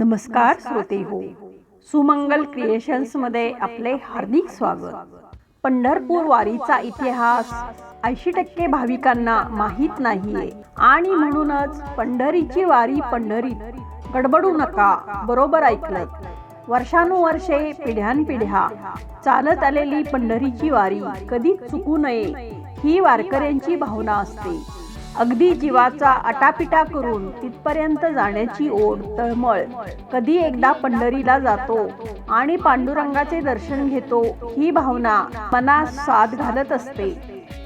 नमस्कार श्रोते हो. सुमंगल क्रिएशन्समध्ये आपले हार्दिक स्वागत. पंढरपूर वारीचा इतिहास ऐंशी टक्के भाविकांना माहीत नाहीये. आणि म्हणूनच पंढरीची वारी पंढरीत गडबडू नका बरोबर ऐकलं वर्षानुवर्षे पिढ्यानपिढ्या चालत आलेली पंढरीची वारी कधी चुकू नये ही वारकऱ्यांची भावना असते. अगदी जीवाचा आटापिटा करून तिथपर्यंत जाण्याची ओढ तळमळ. कधी एकदा पंढरीला जातो आणि पांडुरंगाचे दर्शन घेतो ही भावना मनास साथ घालत असते.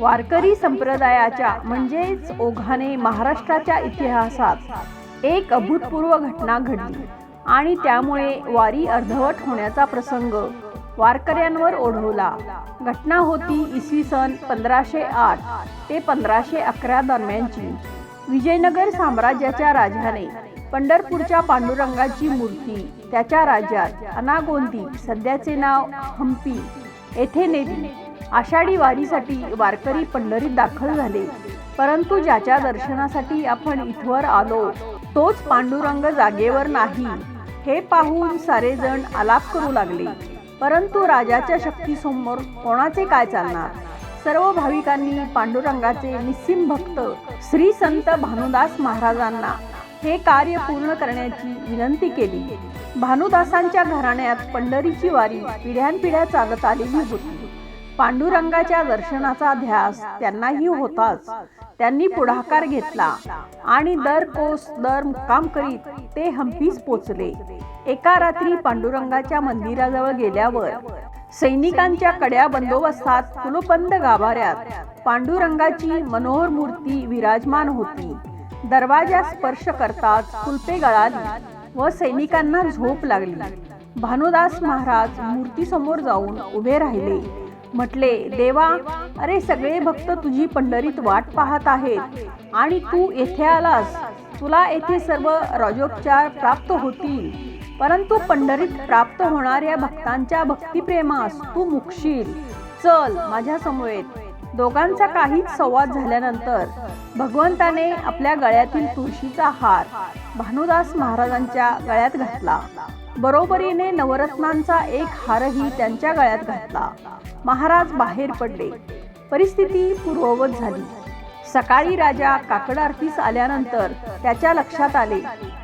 वारकरी संप्रदायाच्या म्हणजेच ओघाने महाराष्ट्राच्या इतिहासात एक अभूतपूर्व घटना घडली आणि त्यामुळे वारी अर्धवट होण्याचा प्रसंग वारकऱ्यांवर ओढवला. घटना होती इसवी सन पंधराशे आठ ते पंधराशे अकरा दरम्यानची. विजयनगर साम्राज्याच्या राजाने पंढरपूरच्या पांडुरंगाची मूर्ती त्याच्या राज्यात अनागोंदी सध्याचे नाव हम्पी येथे नेली. आषाढी वारीसाठी वारकरी पंढरीत दाखल झाले. परंतु ज्याच्या दर्शनासाठी आपण इथवर आलो तोच पांडुरंग जागेवर नाही. हे पाहून सारेजण आलाप करू लागले. परंतु राजाच्या शक्तीसमोर कोणाचे काय चालणार? सर्व भाविकांनी पांडुरंगाचे निस्सिम भक्त श्री संत भानुदास महाराजांना हे कार्य पूर्ण करण्याची विनंती केली. भानुदासांच्या घराण्यात पंढरीची वारी पिढ्यानपिढ्या चालत आलेली होती. पांडुरंगाच्या दर्शनाचा ध्यास त्यांनाही होताच. त्यांनी पुढाकार घेतला आणि दर कोस दर मुक्काम करीत ते हम्पीस पोचले. एका रात्री पांडुरंगाच्या मंदिराजवळ गेल्यावर सैनिकांच्या कड्या बंदोबस्तात कुलबंद गाभाऱ्यात पांडुरंगाची मनोहर मूर्ती विराजमान होती. दरवाजा स्पर्श करताच कुलपे गळाली व सैनिकांना झोप लागली. भानुदास महाराज मूर्तीसमोर जाऊन उभे राहिले. म्हटले देवा अरे सगळे भक्त तुझी पंढरीत वाट पाहत आहेत आणि तू येथे आलास. तुला येथे सर्व राजोपचार प्राप्त होतील. परंतु पंढरीत प्राप्त होणाऱ्या भक्तांच्या भक्तिप्रेमास तू मुकशील. चल माझ्या समवेत. दोघांचा काहीच संवाद झाल्यानंतर भगवंताने आपल्या गळ्यातील तुळशीचा हार भानुदास महाराजांच्या गळ्यात घातला. बरोबरीने नवरत्नांचा एक हारही त्यांच्या गळ्यात घातला. महाराज बाहेर पडले. परिस्थिती पूर्ववत झाली. सकाळी राजा काकड आरतीस आल्यानंतर त्याच्या लक्षात आले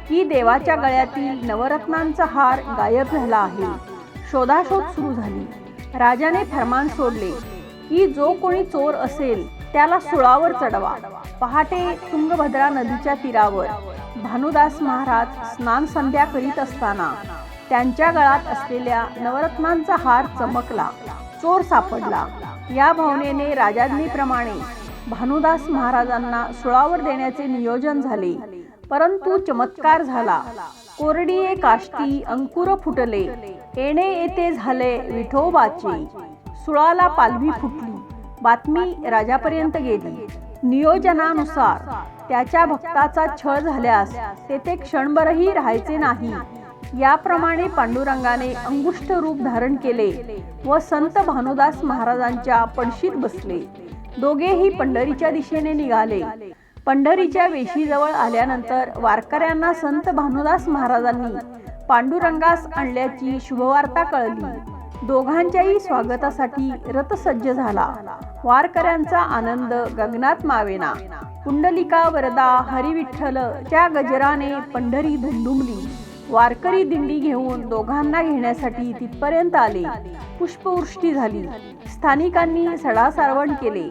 की देवाच्या गळ्यातील नवरत्नांचा हार गायब झाला आहे. शोधाशोध सुरू झाली. राजाने फरमान सोडले की जो कोणी चोर असेल त्याला सुळावर चढवा. पहाटे तुंगभद्रा नदीच्या तीरावर भानुदास महाराज स्नान संध्या करीत असताना त्यांच्या गळात असलेल्या नवरत्नांचा हार चमकला. चोर सापडला. या भावनेने राजाज्ञीप्रमाणे भानुदास महाराजांना सुळावर देण्याचे नियोजन झाले. परंतु चमत्कार झाला. कोरडीये काष्टी अंकुर फुटले. येणे येते झाले विठोबाचे. सुळाला पालवी फुटली. बातमी राजापर्यंत गेली. नियोजनानुसार त्याच्या भक्ताचा छळ झाल्यास तेथे क्षणभरही राहायचे नाही. याप्रमाणे पांडुरंगाने अंगुष्ठ रूप धारण केले व संत भानुदास महाराजांच्या पडशीत बसले. दोघेही पंढरीच्या दिशेने निघाले. पंढरीच्या वेशीजवळ आल्यानंतर वारकऱ्यांना संत भानुदास महाराजांनी पांडुरंगास आणल्याची शुभवार्ता कळली. दोघांच्याही स्वागतासाठी रथसज्ज झाला. वारकऱ्यांचा आनंद गगनात मावेना. कुंडलिका वरदा हरिविठ्ठल च्या गजराने पंढरी धुंदुमली. वारकरी दिंडी घेऊन दोघांना घेण्यासाठी तिथपर्यंत आले. पुष्पवृष्टी झाली. स्थानिकांनी सडासारवण केले.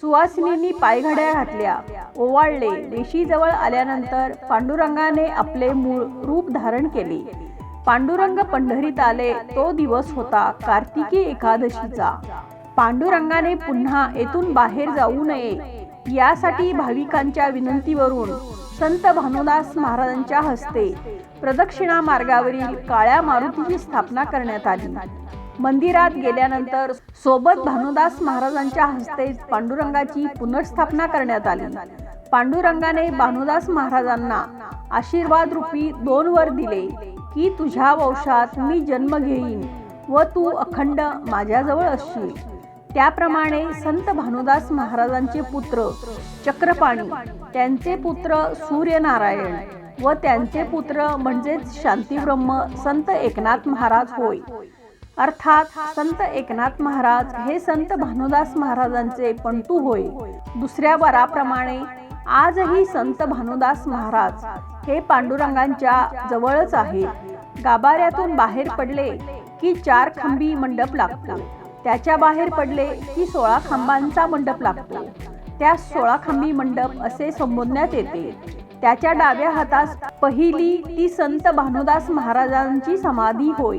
सुवासिनींनी पायघड्या घातल्या. ओवाळले. वेशीजवळ आल्यानंतर पांडुरंगाने आपले मूळ रूप धारण केले. पांडुरंग पंढरीत आले. तो दिवस होता कार्तिकी एकादशीचा. पांडुरंगाने पुन्हा येथून बाहेर जाऊ नये यासाठी भाविकांच्या विनंतीवरून संत भानुदास महाराजांच्या हस्ते प्रदक्षिणा मार्गावरील काळ्या मारुतीची स्थापना करण्यात आली. मंदिरात गेल्यानंतर सोबत भानुदास महाराजांच्या हस्ते पांडुरंगाची पुनर्स्थापना करण्यात आली. पांडुरंगाने भानुदास महाराजांना आशीर्वाद रूपी दोन वर दिले की तुझ्या वंशात मी जन्म घेईन व तू अखंड माझ्याजवळ असशील. त्याप्रमाणे संत भानुदास महाराजांचे पुत्र चक्रपाणी त्यांचे पुत्र सूर्यनारायण व त्यांचे पुत्र म्हणजेच शांतीब्रह्म संत एकनाथ महाराज होय. अर्थात संत एकनाथ महाराज हे संत भानुदास महाराजांचे पंतू होय. दुसऱ्या वराप्रमाणे आजही संत भानुदास महाराज हे पांडुरंगांच्या जवळच आहेत गाभाऱ्यातून बाहेर पडले की चार खंबी मंडप लागतो. त्याच्या बाहेर पडले की सोळा खांबांचा मंडप लागतो. त्या सोळा खांबी मंडप असे संबोधण्यात येते. त्याच्या डाव्या हातास पहिली ती संत भानुदास महाराजांची समाधी होय.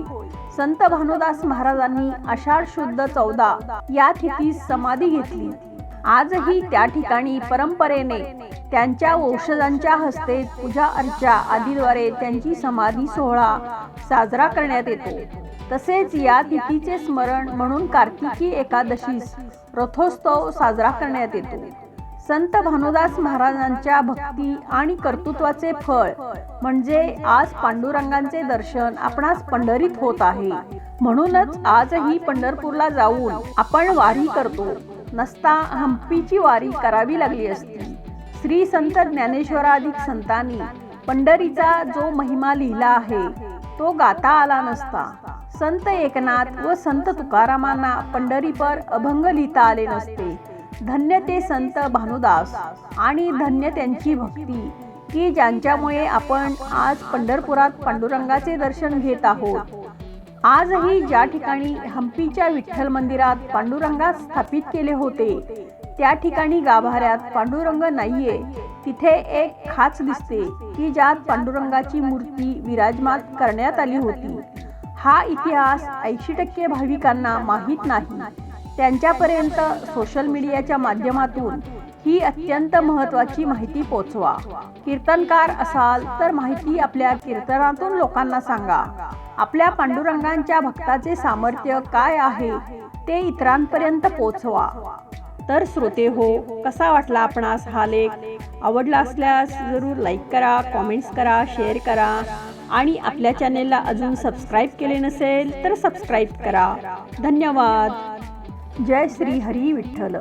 संत भानुदास महाराजांनी आषाढ शुद्ध चौदा या तिथीस समाधी घेतली. आजही त्या ठिकाणी परंपरेने त्यांच्या वंशजांच्या हस्ते पूजा अर्चा आदीद्वारे त्यांची समाधी सोहळा साजरा करण्यात येतो. तसेच या तिथीचे स्मरण म्हणून कार्तिकी एकादशीस रथोत्सव साजरा करण्यात येतो. संत भानुदास महाराजांच्या भक्ती आणि कर्तृत्वाचे फळ म्हणजे आज पांडुरंगांचे दर्शन आपणास पंढरीत होत आहे. म्हणूनच आजही पंढरपूरला जाऊन आपण वारी करतो. नसता हंपीची वारी करावी लागली असती. श्री संत ज्ञानेश्वराधिक संतांनी पंढरीचा जो महिमा लिहिला आहे तो गाता आला नसता. संत एकनाथ व संत तुकारामांना पंढरीपर अभंग लिहिता आले नसते. धन्य ते संत भानुदास आणि धन्य त्यांची भक्ती की ज्यांच्यामुळे आपण आज पंढरपुरात पांडुरंगाचे दर्शन घेत आहोत. आजही ज्या ठिकाणी हंपीच्या विठ्ठल मंदिरात पांडुरंगात स्थापित केले होते त्या ठिकाणी गाभाऱ्यात पांडुरंग नाहीये. तिथे एक खाच दिसते की ज्यात पांडुरंगाची मूर्ती विराजमान करण्यात आली होती. हा इतिहास ऐंशी टक्के भाविकांना माहीत नाही. त्यांच्यापर्यंत सोशल मीडियाच्या माध्यमातून ही अत्यंत महत्वाची माहिती पोचवा. कीर्तनकार असाल तर माहिती आपल्या कीर्तनातून लोकांना सांगा. आपल्या पांडुरंगांच्या भक्ताचे सामर्थ्य काय आहे ते इतरांपर्यंत पोचवा. तर श्रोते हो कसा वाटला आपणास हा लेख? आवडला असल्यास जरूर लाईक करा कॉमेंट्स करा शेअर करा. आणि आपल्या चॅनेलला अजून सबस्क्राईब केले नसेल तर सबस्क्राईब करा. धन्यवाद. जय श्री हरी विठ्ठल.